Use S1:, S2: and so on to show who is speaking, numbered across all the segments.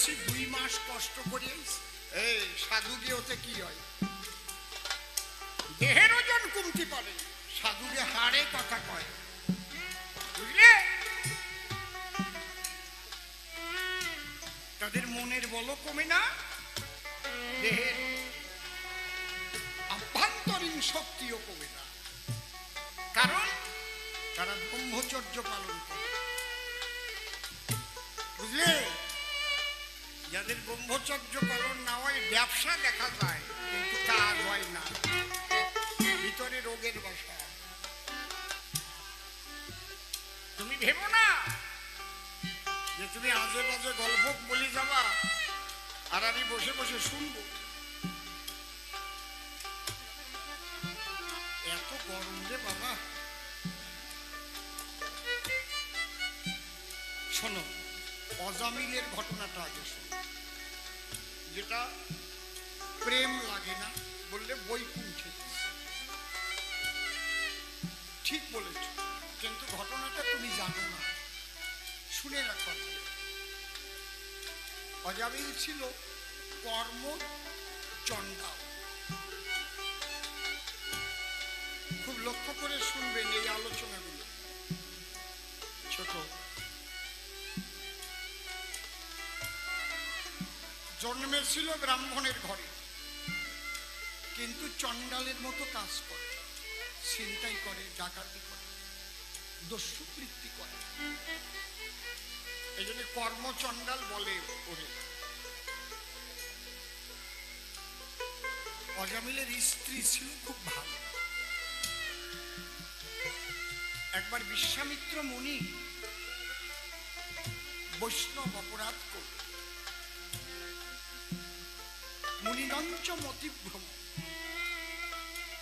S1: আইছি দুই মাস কষ্ট করে এই কি হয়? দেহের ওজন পারে হাড়ে কথা কয়। বুঝলে? তাদের মনের বল কমে না। দেহের আভ্যন্তরীণ শক্তিও কমে না। কারণ তারা ব্রহ্মচর্য পালন করে। বুঝলে? যাদের ব্রহ্মচর্য পালন না হয়, ব্যবসা দেখা যায়, কিন্তু কাজ হয় না। ভিতরে রোগের বাসা। তুমি ভেবো না যে তুমি আজে বাজে গল্প বলি যাবা, আর আমি বসে বসে শুনব? এত গরম রে বাবা। শোনো, অজামিলের ঘটনাটা আগে শোনো। যেটা প্রেম লাগে না বললে বই বৈকুণ্ঠে ঠিক বলেছ, কিন্তু ঘটনাটা তুমি জানো না। শুনে রাখো অজামিল ছিল কর্ম চণ্ডাল খুব লক্ষ্য করে শুনবেন এই আলোচনাগুলো। জন্মেছিল ব্রাহ্মণের ঘরে। কিন্তু চণ্ডালের মতো কাজ করে, ছিনতাই করে, ডাকাতি করে, দস্যুবৃত্তি করে। এই জন্য কর্মচণ্ডাল বলে ওরে। অজামিলের স্ত্রী ছিল খুব ভালো। একবার বিশ্বামিত্র মুনি বৈষ্ণব অপরাধ করল মুনিনঞ্চ মতিভ্রম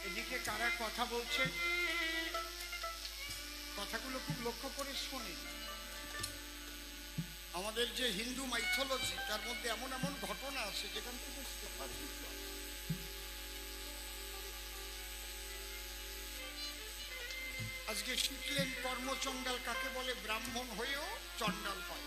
S1: এদিকে কারা কথা বলছে? কথাগুলো খুব লক্ষ্য করে শোনে। আমাদের যে হিন্দু মাইথোলজি তার মধ্যে এমন এমন ঘটনা আছে, যেখান থেকে শেখার। আজকে শিখলেন কর্মচণ্ডাল কাকে বলে? ব্রাহ্মণ হয়েও চণ্ডাল হয়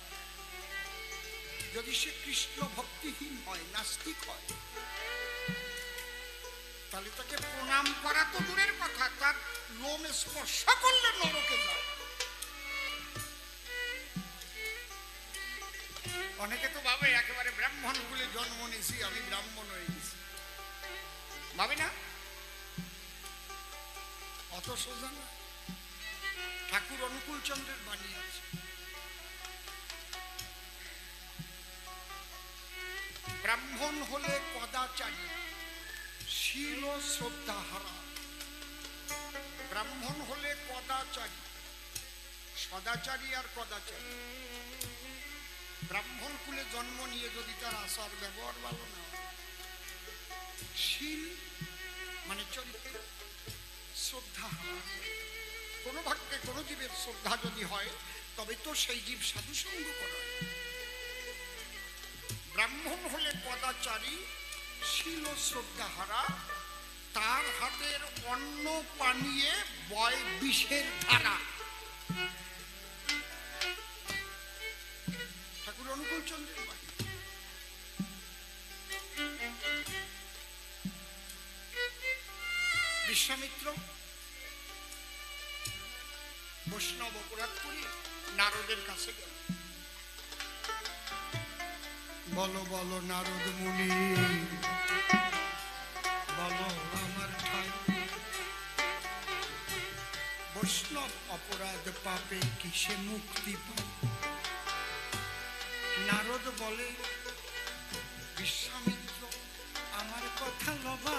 S1: যদি সে কৃষ্ণ ভক্তিহীন হয়, নাস্তিক হয়, তাহলে তাকে প্রণাম করা তো দূরের কথা, তার লোম স্পর্শ করলে নরকে যায়। অনেকে তো ভাবে, একেবারে ব্রাহ্মণ কুলে জন্ম নিয়েছি, আমি ব্রাহ্মণ হয়ে গেছি। ভাবে না? অত সোজা না। ঠাকুর অনুকূল চন্দ্রের বাণী আছে। ব্রাহ্মণ হলে কদাচারী, শীল ও শ্রদ্ধা হারা। ব্রাহ্মণ হলে কদাচারী, সদাচারী আর কদাচারী। ব্রাহ্মণ কুলে জন্ম নিয়ে যদি তার আচার ব্যবহার ভালো না শীল মানে চরিত্র, শ্রদ্ধা কোনো ভাগ্যে কোনো জীবের শ্রদ্ধা যদি হয়, তবে তো সেই জীব সাধু সঙ্গ করা ব্রাহ্মণ হলে পদাচারী শিল শ্রদ্ধা হারা তার হাতের অন্ন পানিয়ে বয় বিষের ধারা। ঠাকুর অনুকূল চন্দ্রের বিশ্বামিত্র, বৈষ্ণব অপরাধ করি নারদের কাছে গেল। বলো বলো নারদ মুনি। বলো আমার ঠাই বৈষ্ণব অপরাধ পাপে কিসে মুক্তি পায়? নারদ বলে, বিশ্বামিত্র, আমার কথা লবা।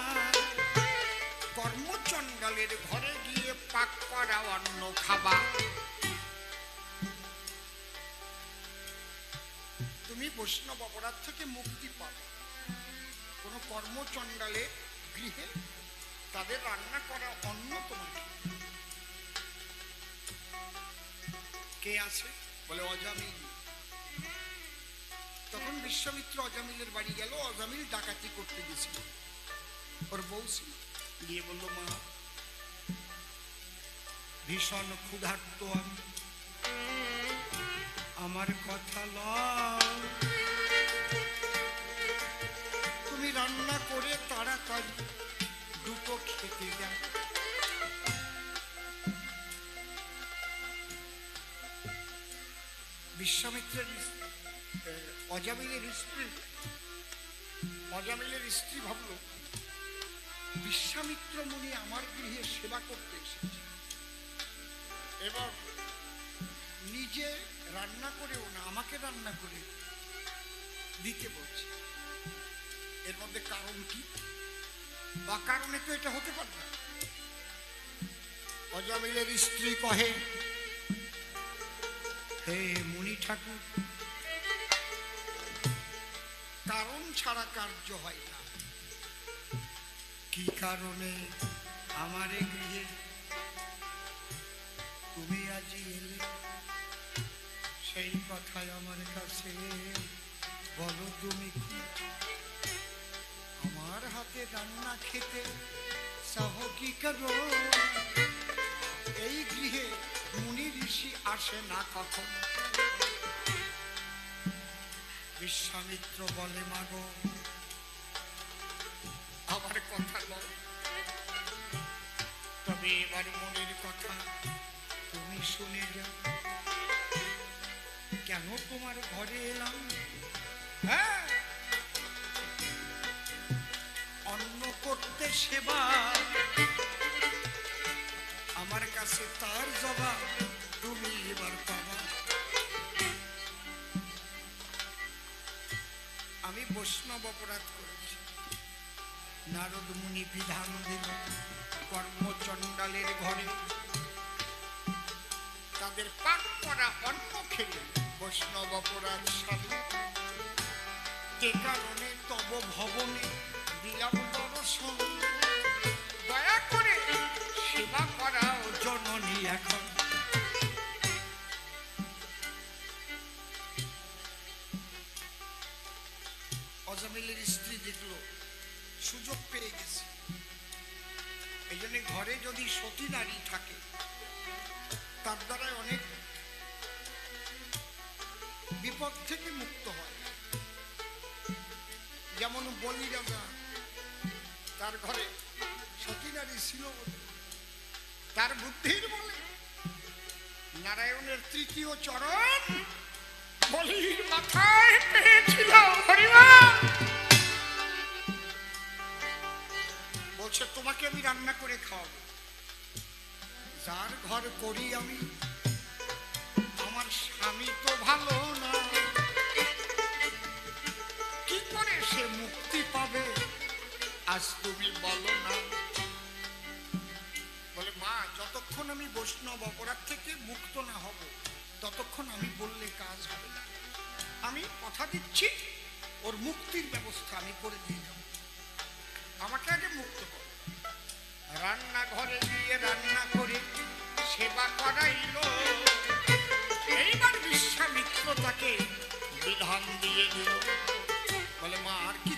S1: কর্মচণ্ডালের ঘরে গিয়ে পাক করা অন্ন খাবা। বৈষ্ণব অপরাধ থেকে মুক্তি পাবে। কোনো কর্মচণ্ডালে গৃহে তাদের রান্না করা অন্ন তোমাকে কে আছে? বলে অজামিল। তখন বিশ্বামিত্র অজামিলের বাড়ি গেল। অজামিল ডাকাতি করতে গেছিল। ওর বউ ছিল। গিয়ে বলল, মা, ভীষণ ক্ষুধার্ত আমি। আমার কথা লও। রান্না করে তাড়াতাড়ি দুটো খেতে যাও বিশ্বামিত্রের অজামিলের স্ত্রী অজামিলের স্ত্রী ভাবল, বিশ্বামিত্র মুনি আমার গৃহে সেবা করতে এসেছে। এবং নিজে রান্না করেও না, আমাকে রান্না করে দিতে বলছে। এর মধ্যে কারণ কি? বা কারণে তো এটা হতে পারে না। অজামিলের স্ত্রী কহে, হে মুনি ঠাকুর, কারণ ছাড়া কার্য হয় না। কি কারণে আমার গৃহে তুমি আজি এলে? সেই কথাই আমার কাছে। বলো তুমি কি? আমার হাতে রান্না খেতে সহ কি করো? এই গৃহে মুনি ঋষি আসে না কখন? বিশ্বামিত্র বলে, মাগো, আমার কথা বল তবে এবার মনের কথা তুমি শুনে যাও। কেন তোমার ঘরে এলাম? হ্যাঁ করতে সেবা। আমার কাছে তার জবাব তুমি এবার পাবা। আমি বৈষ্ণব অপরাধ করেছি। নারদ মুনি বিধান দিল কর্মচণ্ডালের ঘরে। তাদের পাক করা অন্ন খেলে বৈষ্ণব অপরাধ সাধু। কারণে তব ভবনে অজামিলের স্ত্রী দেখল, সুযোগ পেয়ে গেছে। এই জন্য ঘরে যদি সতী নারী থাকে, তার দ্বারা অনেক বিপদ থেকে মুক্ত হয়। যেমন বলি রাজা তার ঘরে সতী নারী ছিল তার বুদ্ধির বলে নারায়ণের তৃতীয় চরণ বলছে, তোমাকে আমি রান্না করে খাওয়াবো। যার ঘর করি আমি, আমার স্বামী তো ভালো না। কি করে সে মুক্তি পাবে? আজ তুমি বলো না। বলে, মা, যতক্ষণ আমি বৈষ্ণব অপরাধ থেকে মুক্ত না হব ততক্ষণ আমি বললে কাজ হবে না। আমি কথা দিচ্ছি, ওর মুক্তির ব্যবস্থা আমি করে দিয়ে যাব আমাকে আগে মুক্ত কর। রান্নাঘরে গিয়ে রান্না করে সেবা করাইল। এইবার বিশ্বামিত্র তাকে বিধান দিয়ে দিল। বলে, মা, আর কিচ্ছু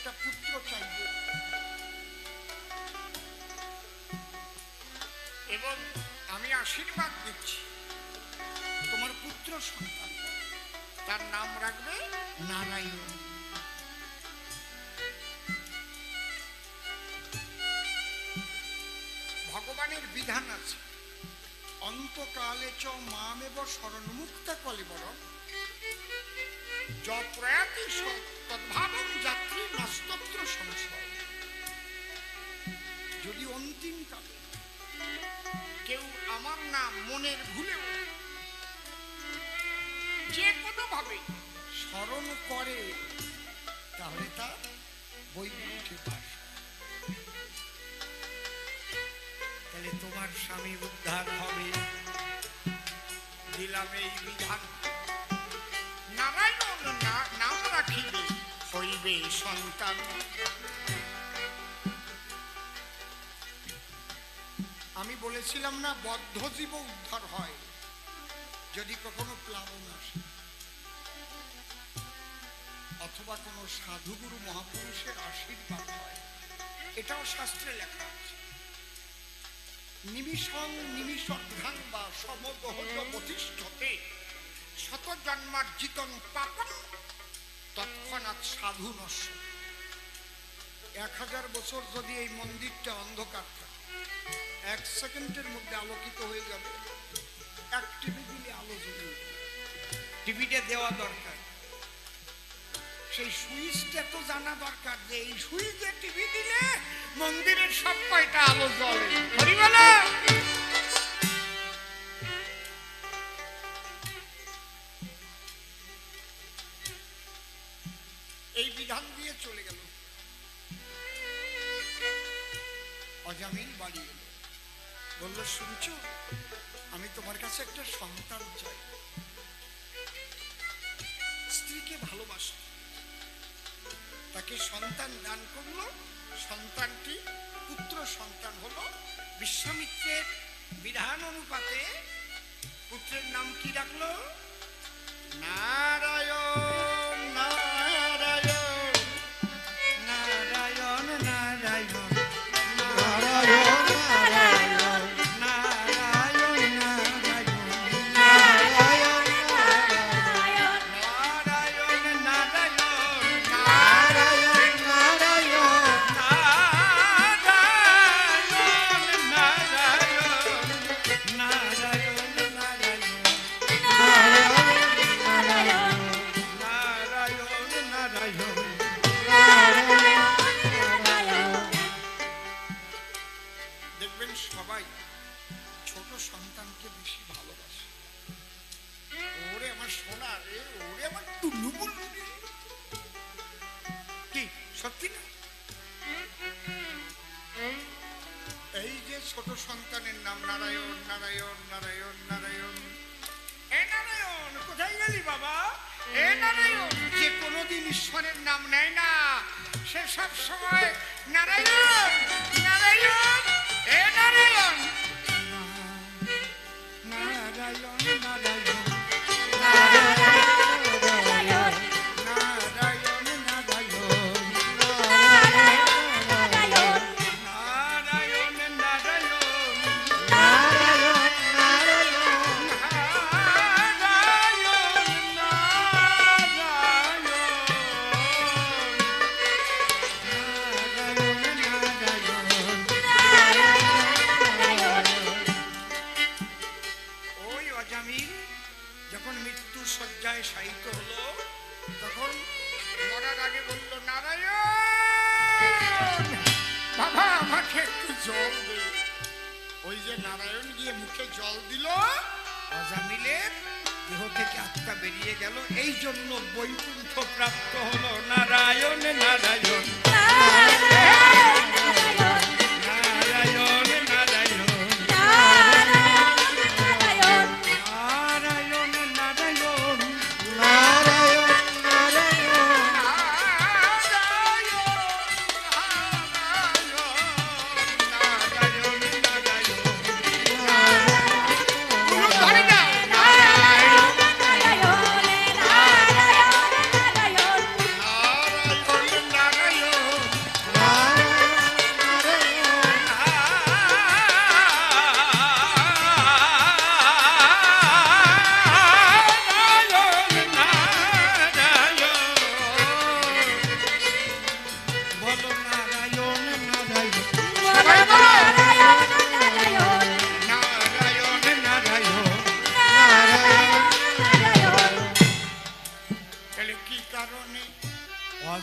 S1: একটা পুত্র চাইবে। এবং আমি আশীর্বাদ দিচ্ছি। তোমার পুত্র সন্তান। তার নাম রাখবে নারায়ণ। ভগবানের বিধান আছে। অন্তকালে চ মামেব শরণমুক্তা কলিবর প্রয়াতি তদ্ভাবন যাত্রী নস্তত্র সংশয় যদি অন্তিম কালে কেউ আমার নাম মনের ভুলেও যে কোনো ভাবে স্মরণ করে, তাহলে তার বৈকুণ্ঠে বাস তাহলে তোমার স্বামী উদ্ধার হবে। দিলাম এই বিধান। হইবে সন্তান। আমি বলেছিলাম না, বদ্ধ জীব উদ্ধার হয়, যদি কখনো প্লাবন আসে। অথবা কোনো সাধুগুরু মহাপুরুষের আশীর্বাদ হয়। এটাও শাস্ত্রে লেখা আছে। নিমিষং নিমিষর্ধাং বা সমদহজ প্রতিষ্ঠতে শত জন্মার্জিতং পাপন তৎক্ষণাৎ সাধু নশ্য এক হাজার বছর যদি এই মন্দিরটা অন্ধকার থাকে, এক সেকেন্ডের মধ্যে আলোকিত হয়ে যাবে। এক টিভি দিলে আলো জ্বলে টিভিটা দেওয়া দরকার। সেই সুইচটা তো জানা দরকার যে এই সুইচে টিভি দিলে মন্দিরের সব কয়টা আলো জ্বলে। বিধান দিয়ে চলে গেল। অজামিল বাড়ি এলো। বলল, শুনছো? আমি তোমার কাছে একটা সন্তান চাই। স্ত্রীকে ভালোবাসো। তাকে সন্তান দান করল। সন্তানটি পুত্র সন্তান হলো। বিশ্বামিত্রের বিধান অনুপাতে পুত্রের নাম কি রাখল? নারায়ণ।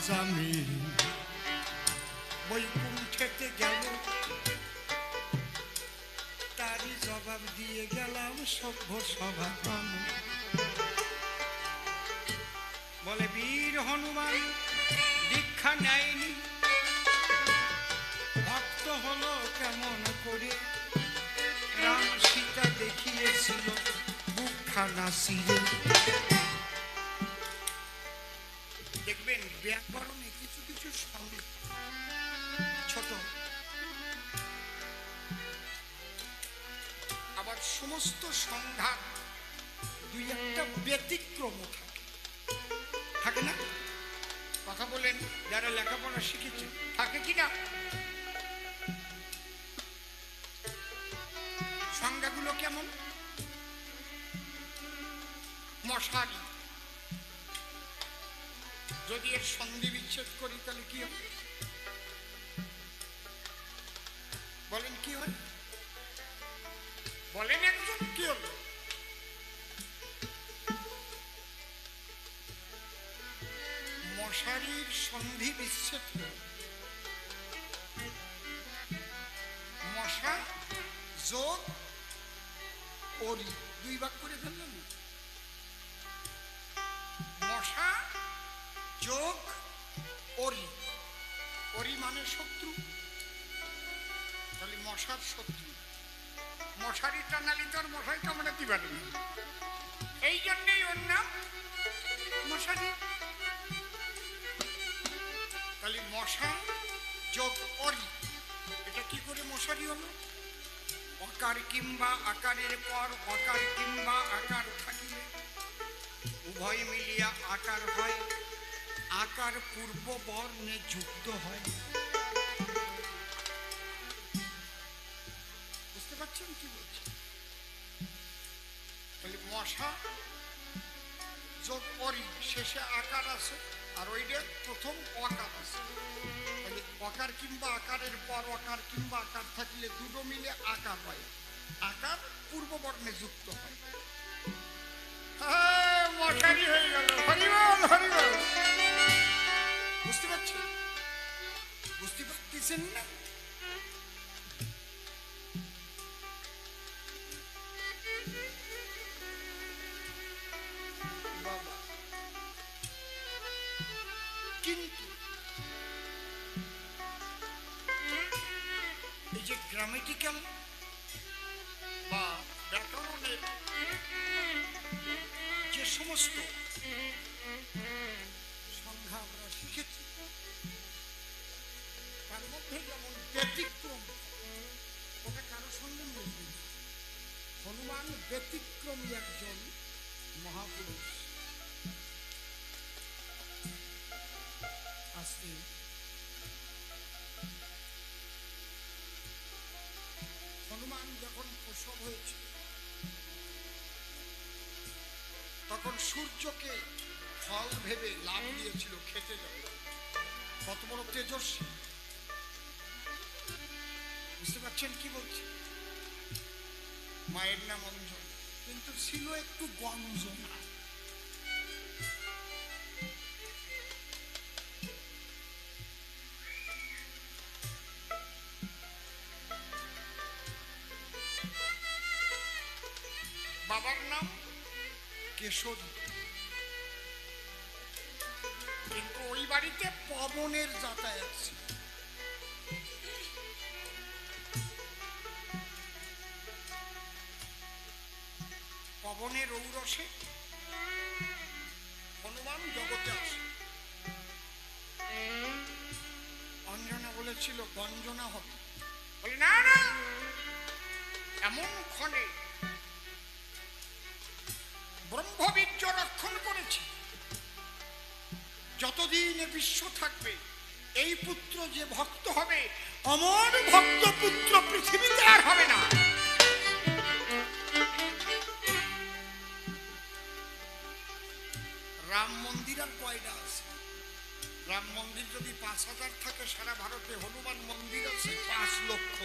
S1: অজামিল বৈকুণ্ঠেতে গেল তারই জবাব দিয়ে গেলাম সভ্য বল বলে বীর হনুমান দীক্ষা নেয়নি ভক্ত হলো কেমন করে রাম সীতা দেখিয়েছিল বুকখানা সিরে সমস্ত সংঘাত দুই একটা ব্যতিক্রম থাকে। থাকে না? কথা বলেন, যারা লেখাপড়া শিখেছে, থাকে কি না? সংজ্ঞাগুলো কেমন? মশারি। যদি এর সন্ধি বিচ্ছেদ করি, তাহলে কি হবে? বলেন কি হয়? বলেন একজন কি হলো মশারির সন্ধি বিচ্ছেদ মশা, যোগ ওরি দুই ভাগ করে ফেললেন? মশা, যোগ ওরি ওরি মানে শত্রু। তাহলে মশার শত্রু। মশারি টানালি তো আর মশাই কামড়াতে পারে না এই জন্যই ওর নাম মশারি। তাহলে মশা যোগ অরি, এটা কি করে মশারি হলো? অকার কিংবা আকারের পর অকার কিংবা আকার থাকিলে উভয় মিলিয়া আকার হয়, আকার পূর্ব বর্ণে যুক্ত হয়। মশা যোগ অরি শেষে আকার আছে আর ওইটা প্রথম অকার আছে অকার কিংবা আকারের পর অকার কিংবা আকার থাকলে দুটো মিলে আকার হয়। আকার পূর্ব বর্ণে যুক্ত হয়। হ্যাঁ, বুঝতে পারছেন? বুঝতে পারতেছেন না? গ্রামেটিক্যাল বা ব্যাকরণের যে সমস্ত সংজ্ঞা আমরা শিখেছি, তার মধ্যে যেমন ব্যতিক্রম, ওটা কারও সঙ্গে মিলবে। হনুমান ব্যতিক্রমী একজন মহাপুরুষ আজকে হয়েছে। তখন সূর্যকে ফল ভেবে লাভ দিয়েছিল খেতে যাবে কত বড় তেজস্বী। বুঝতে পারছেন কি বলছি? মায়ের নাম অঞ্জন, কিন্তু ছিল একটু গঞ্জনা। ঔরসে হনুমান জগতে আসে। অঞ্জনা বলেছিল গঞ্জনা হবে। বলে, না না, এমন ক্ষণে ব্রহ্মবীর্য রক্ষণ করেছি। যতদিন বিশ্ব থাকবে, এই পুত্র যে ভক্ত হবে, অমর ভক্ত পুত্র পৃথিবীতে আর হবে না। মন্দির পয়দা আছে। রাম মন্দির যদি পাঁচ হাজার থাকে, সারা ভারতে হনুমান মন্দির আছে পাঁচ লক্ষ।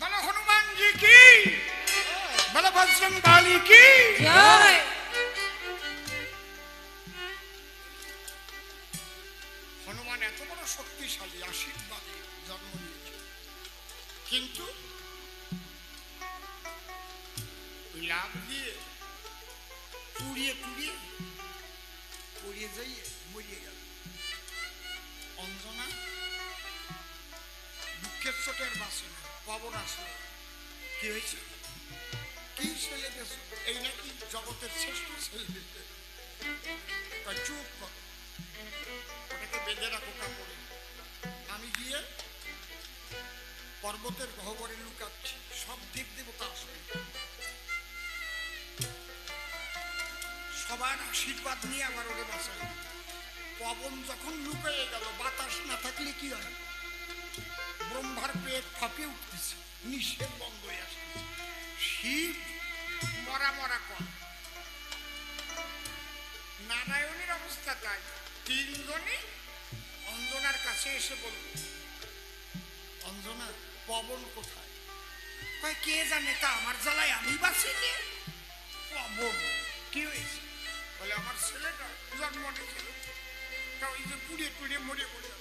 S1: বলো, হনুমানজি কি? বলো বজরং বালি কি?
S2: জয়!
S1: বাসে না পবন আসলো কি হয়েছে কি ছেলে এই নাকি জগতের শ্রেষ্ঠ ছেলে চুপ কর ওটাকে বেঁধে রাখো কাপড়ে আমি গিয়ে পর্বতের গহ্বরে লুকাচ্ছি সব দেব দেবতা আসবে সবার আশীর্বাদ নিয়ে আবার ওরে বাঁচাই পবন যখন লুকিয়ে গেল, বাতাস না থাকলে কি হয়? ব্রহ্মার পেট ফাঁপে উঠতেছে নিষেধ বন্ধ শিব, মরা মরা কর। নারায়ণের অবস্থা তাই। তিনজনই অঞ্জনার কাছে এসে বলল, অঞ্জনা, পবন কোথায়? কে জানে, তা আমার জ্বালায় আমি বাঁচিনি। পবন? কি হয়েছে? বলে, আমার ছেলেটা জন্ম নিয়েছিল তা ওই যে পুড়িয়ে টুড়িয়ে মরে পড়ে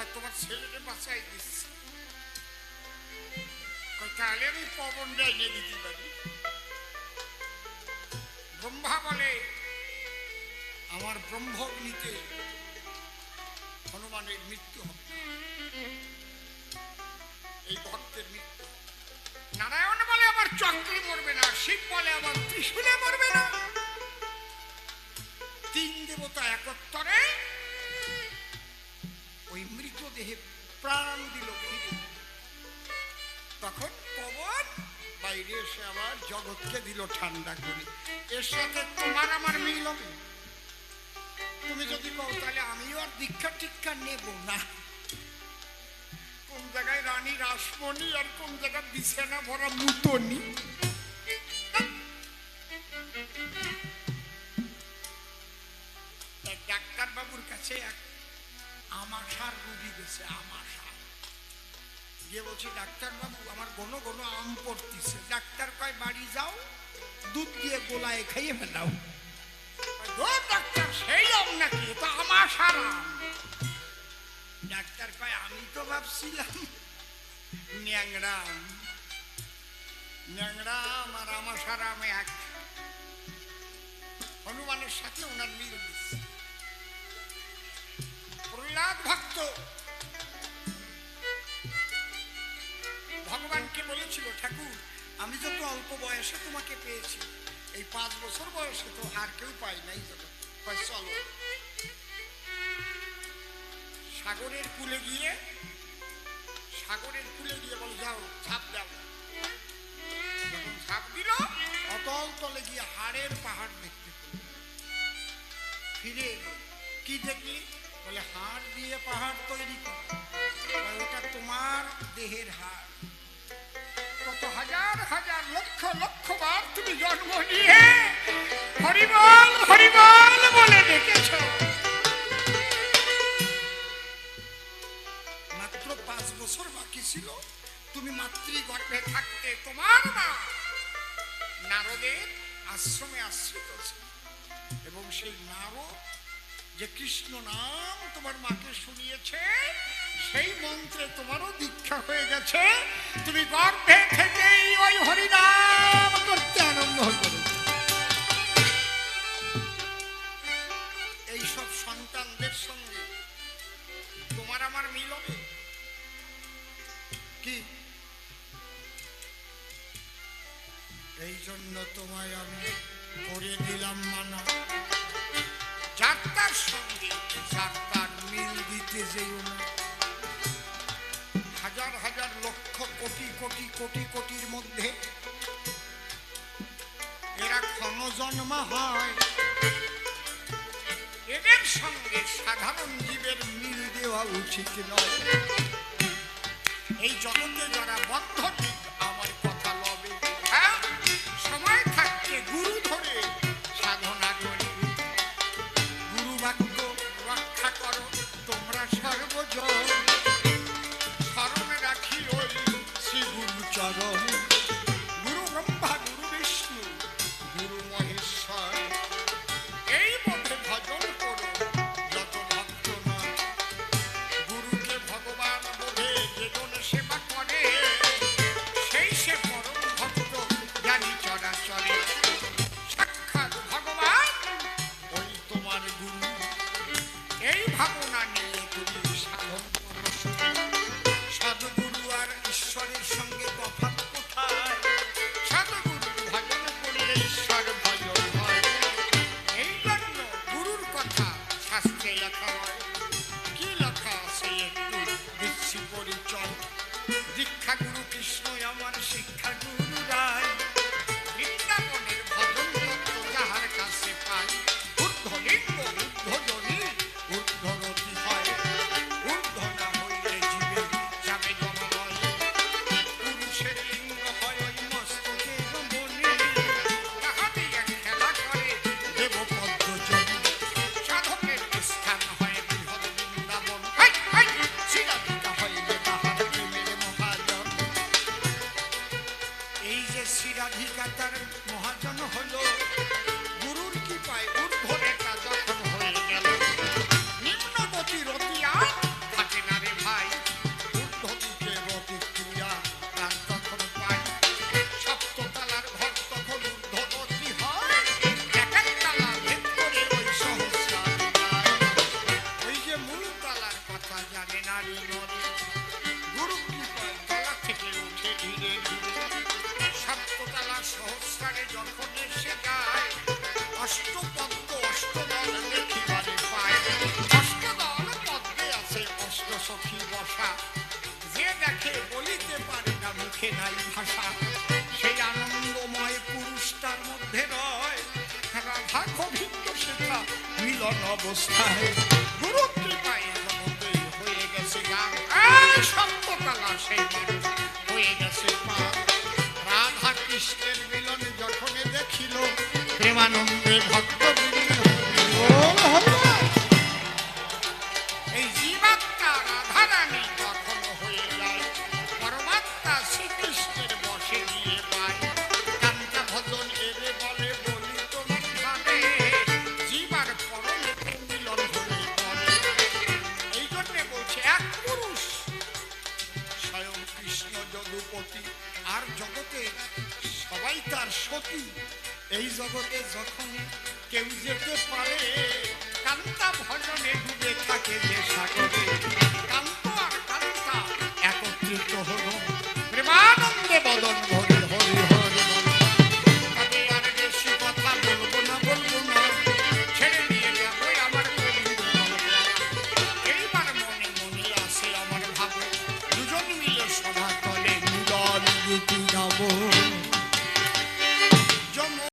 S1: কয় তোমার ছেলেকে বাঁচাই দিচ্ছে। তাহলে আমি পবনটা এনে দিতে পারি। ব্রহ্মা বলে, আমার ব্রহ্মগ্নিতে হনুমানের মৃত্যু হবে। এই ভক্তের মৃত্যু। নারায়ণ বলে, আমার চক্রে মরবে না, শিব বলে, আমার ত্রিশূলে মরবে না। তিন দেবতা একত্তরে মৃতদেহে প্রাণ দিল তখন পবন বাইরে এসে আবার জগৎকে দিল ঠান্ডা করে। এর সাথে তোমার আমার মিল হবে তুমি যদি কও, তাহলে আমিও আর দীক্ষা টিক্ষা নেব না। কোন জায়গায় রানী রাসমণি আর কোন জায়গায় বিছানা ভরা মুতনি? ডাক্তার বাবুর কাছে এক আমাশার রুগী গেছে আমাশা গিয়ে বলছে ডাক্তার বাবু আমার ঘন ঘন আম পড়তিছে। ডাক্তার কয় বাড়ি যাও দুধ দিয়ে গোলায় খাইয়ে ফেলাও। কয়, "ধুর ডাক্তার সেই আম নাকি তো আমাশার আম। ডাক্তার কয় আমি তো ভাবছিলাম ন্যাংরা আম। ন্যাংরা আম আমাশার আম এক। হনুমানের সাথে ওনার মিল প্রহ্লাদ ভক্ত। ভগবানকে বলেছিল, ঠাকুর, আমি যত অল্প বয়সে তোমাকে পেয়েছি, এই পাঁচ বছর বয়সে তো আর কেউ পাই নাই চলো। সাগরের কুলে গিয়ে, সাগরের কুলে গিয়ে বল, যাও, ঝাঁপ দাও। ঝাঁপ দিল, অতল তলে গিয়ে হাড়ের পাহাড় দেখতে ফিরে এলো। কি দেখলি? বলে, হাড় দিয়ে পাহাড় তৈরি ওটা তোমার দেহের হাড়। কত হাজার হাজার লক্ষ লক্ষ বার তুমি জন্ম নিয়ে হরিবল হরিবল বলে ডেকেছ। মাত্র পাঁচ বছর বাকি ছিল, তুমি মাতৃগর্ভে থাকতে তোমার মা নারদের আশ্রমে আশ্রিত এবং সেই নারদ যে কৃষ্ণ নাম তোমার মাকে শুনিয়েছে, সেই মন্ত্রে তোমারও দীক্ষা হয়ে গেছে। তুমি গর্ভে থেকেই ওই হরিনাম করতে আরম্ভ করে এই সব সন্তানদের সঙ্গে তোমার আমার মিল কি? এই জন্য তোমায় আমি করে দিলাম মানা। হাজার হাজার লক্ষ কোটি কোটি কোটি কোটির মধ্যে এরা ক্ষণজন্মা হয়। এদের সঙ্গে সাধারণ জীবের মিল দেওয়া উচিত নয়। এই জগতে যারা বদ্ধ